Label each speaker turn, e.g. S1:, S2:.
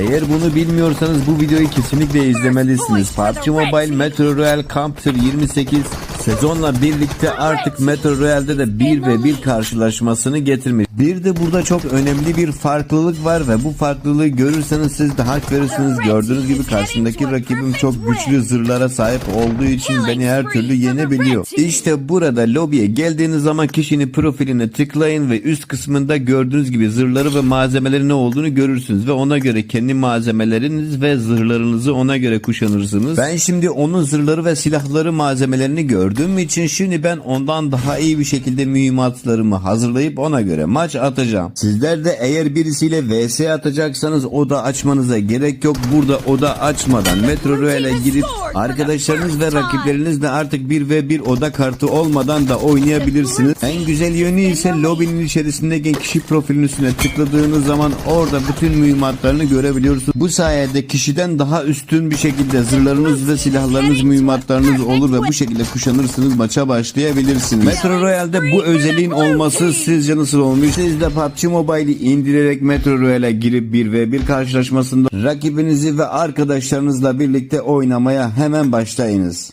S1: Eğer bunu bilmiyorsanız bu videoyu kesinlikle izlemelisiniz. PUBG Mobile Metro Royale Camper 28 sezonla birlikte artık Metro Royale'de de 1 ve 1 karşılaşmasını getirmiş. Bir de burada çok önemli bir farklılık var ve bu farklılığı görürseniz siz de hak verirsiniz. Gördüğünüz gibi karşımdaki rakibim çok güçlü zırhlara sahip olduğu için beni her türlü yenebiliyor. İşte burada lobiye geldiğiniz zaman kişinin profiline tıklayın ve üst kısmında gördüğünüz gibi zırhları ve malzemeleri ne olduğunu görürsünüz ve ona göre kendi malzemeleriniz ve zırhlarınızı ona göre kuşanırsınız. Ben şimdi onun zırhları ve silahları malzemelerini gördüğüm için şimdi ben ondan daha iyi bir şekilde mühimmatlarımı hazırlayıp ona göre maç atacağım. Sizler de eğer birisiyle vs atacaksanız oda açmanıza gerek yok. Burada oda açmadan Metro Royale'e girip arkadaşlarınız ve rakiplerinizle artık bir ve bir oda kartı olmadan da oynayabilirsiniz. En güzel yönü ise lobinin içerisindeki kişi profilinin üstüne tıkladığınız zaman orada bütün mühimmatlarını görebiliyorsunuz. Bu sayede kişiden daha üstün bir şekilde zırhlarınız ve silahlarınız mühimmatlarınız olur ve bu şekilde kuşanırsınız maça başlayabilirsiniz. Metro Royale'de bu özelliğin olması sizce nasıl olmuş? Siz de PUBG Mobile'i indirerek Metro Royale'e girip 1 ve 1 karşılaşmasında rakibinizi ve arkadaşlarınızla birlikte oynamaya hemen başlayınız.